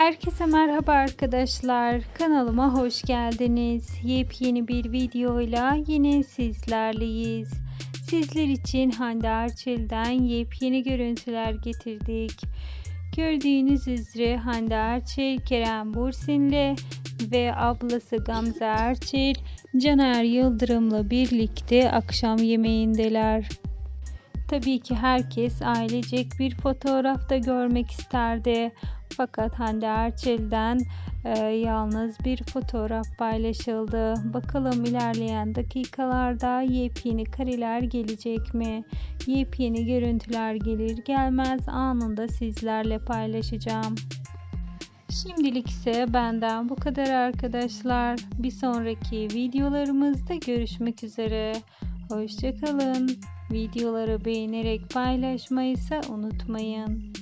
Herkese merhaba arkadaşlar. Kanalıma hoş geldiniz. Yepyeni bir videoyla yine sizlerleyiz. Sizler için Hande Erçel'den yepyeni görüntüler getirdik. Gördüğünüz üzere Hande Erçel, Kerem Bursinli ve ablası Gamze Erçel, Caner Yıldırım'la birlikte akşam yemeğindeler. Tabii ki herkes ailecek bir fotoğrafta görmek isterdi. Fakat Hande Erçel'den e, yalnız bir fotoğraf paylaşıldı. Bakalım ilerleyen dakikalarda yepyeni kareler gelecek mi? Yepyeni görüntüler gelir gelmez anında sizlerle paylaşacağım. Şimdilik ise benden bu kadar arkadaşlar. Bir sonraki videolarımızda görüşmek üzere. Hoşçakalın. Videoları beğenerek paylaşmayı ise unutmayın.